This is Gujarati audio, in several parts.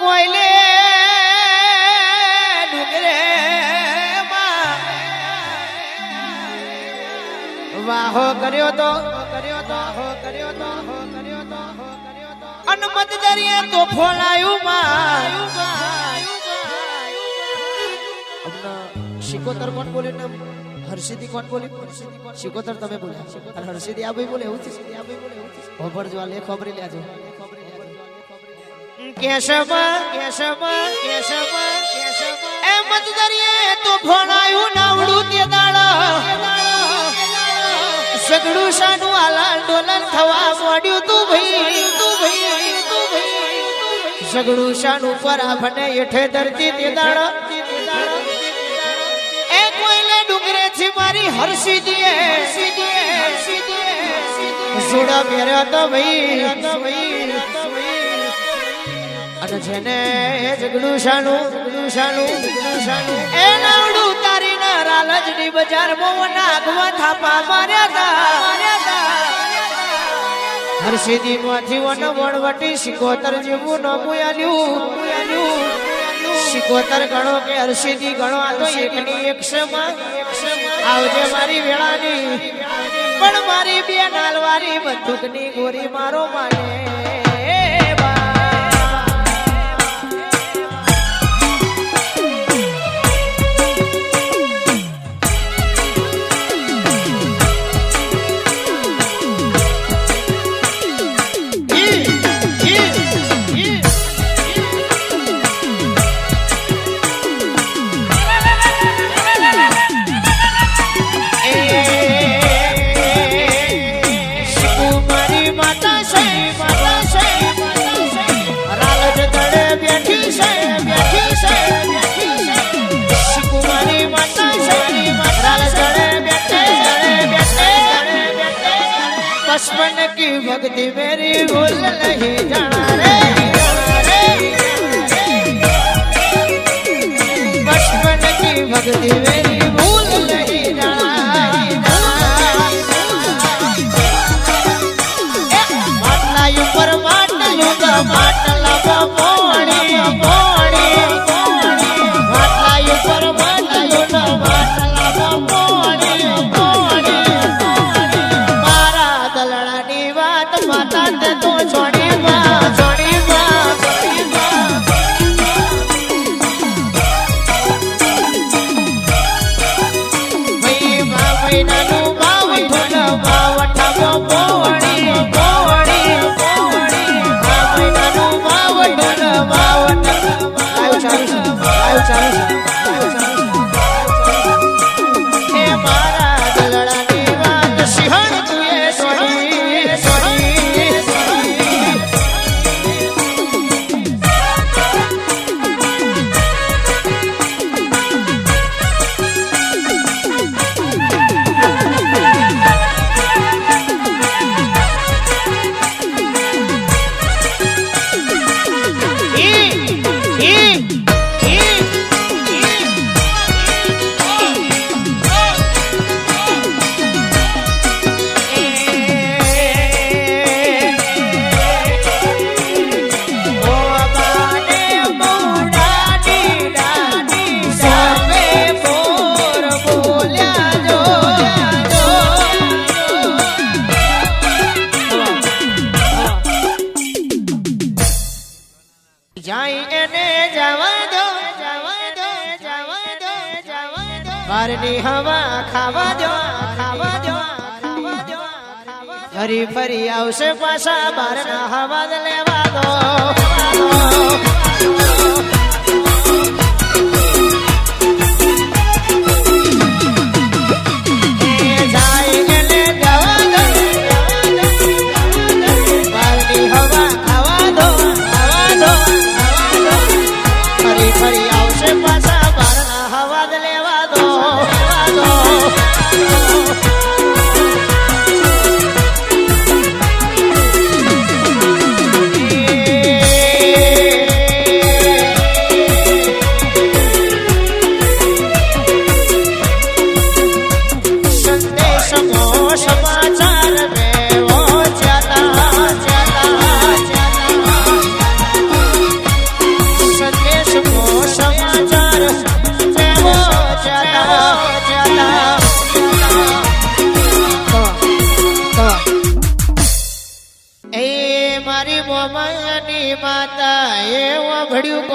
કોયલે ડુંગરે વાહો કર્યો તો કર્યો તો હો કર્યો તો હો કર્યો તો. હો કર્યો તો અનમત દરિયે તો ફોલાયું માં. હમણાં શિકોતર કોણ બોલે નામ હર્ષિદી કોણ બોલી? શિકોતર તમે બોલ્યા. હર્ષિદી આ ભાઈ બોલે, એવું છે? આ ભાઈ બોલે એવું છે ખબર જો લે ખબર લેજો. કેશવ કેશવ કેશવ. કેશવ એ મત દરિયે તો ભણાયું નાવડું તે દાડા સગડું સાનું આલા ડોલન થવા મોડ્યું તું ભાઈ. તું ભાઈ તું ભાઈ સગડું સાનું પર ભને એઠે ધરતી તે દાડા એ કોઈલે ડુંગરે થી મારી હરસી દીએ. સુડા પહેર્યો તો ભાઈ તો ભાઈ. અને જેને જગડું શાનું જગડું શાનું જગડું શાનું એ નાવડું તારી ના રાલજની બજાર મોં નાગવા થાપા માર્યા તા. તા માંથી વન વણવટી શિકોતર જેવું ન મુયાલ્યું. શિકોતર ગણો કે હર્ષિદી ગણો, આ તો એકની એક સમા આવજે મારી વેળાની. પણ મારી બે નાલવારી, બંદૂકની ગોરી મારો માને. तेरी भक्ति मेरी भूल नहीं जाना रे बचपन की भक्ति मेरी भूल ભાઈ મહિનાનું ભાવ ઢોલ ભાવ પોવણી પોવણી બહારની હવા ખાવા દો ખાવા દો ફરી ફરી આવશે પાછા બારના હવા લેવા દો.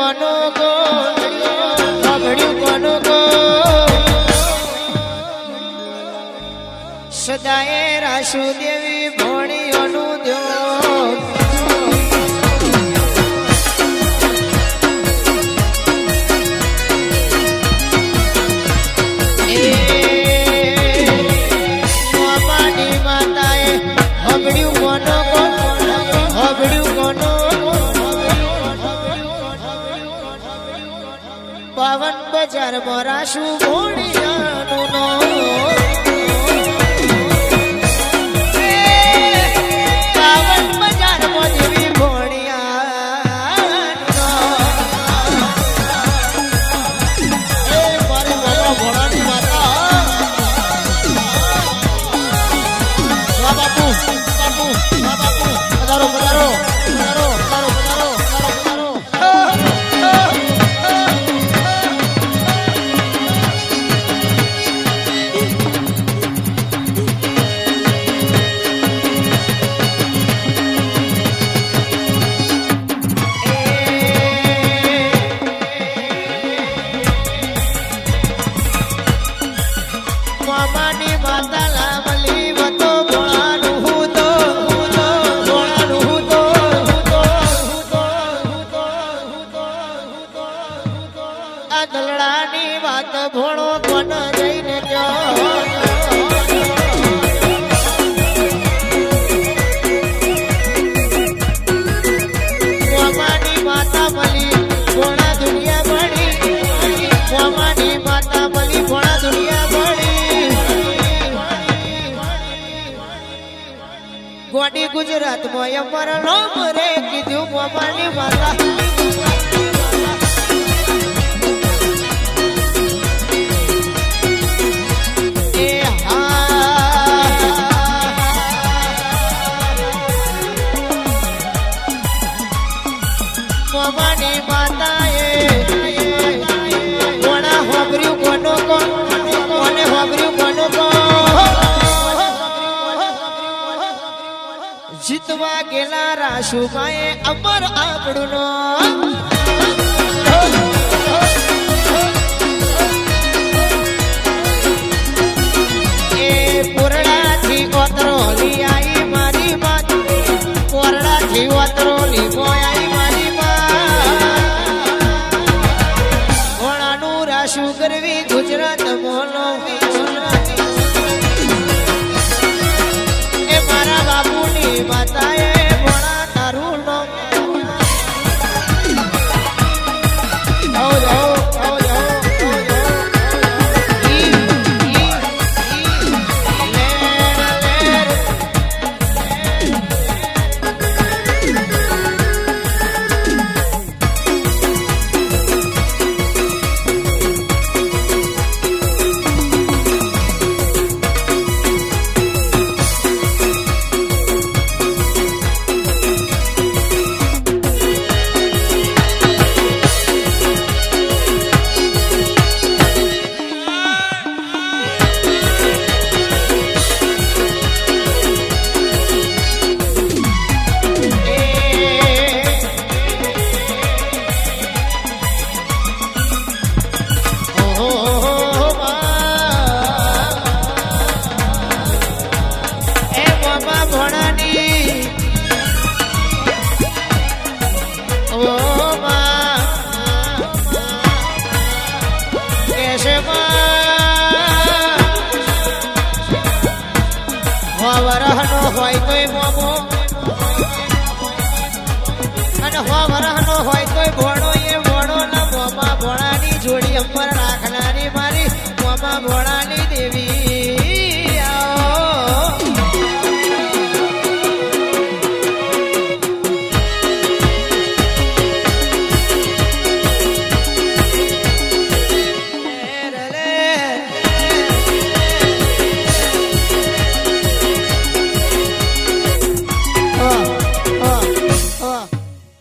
કોનો ગો સાંભળ્યું કોનો ગો? સદાએ રાસુ દેવી ભો চর্মরা সুবর্ণিয়া নুনো। money મોડી ગુજરાત મોય પર લોમ રે કીધું મોમાની માતા. ભવાની વેચવા ગેલા રાશુભાઈ અમર આપણું vai, vai, meu amor.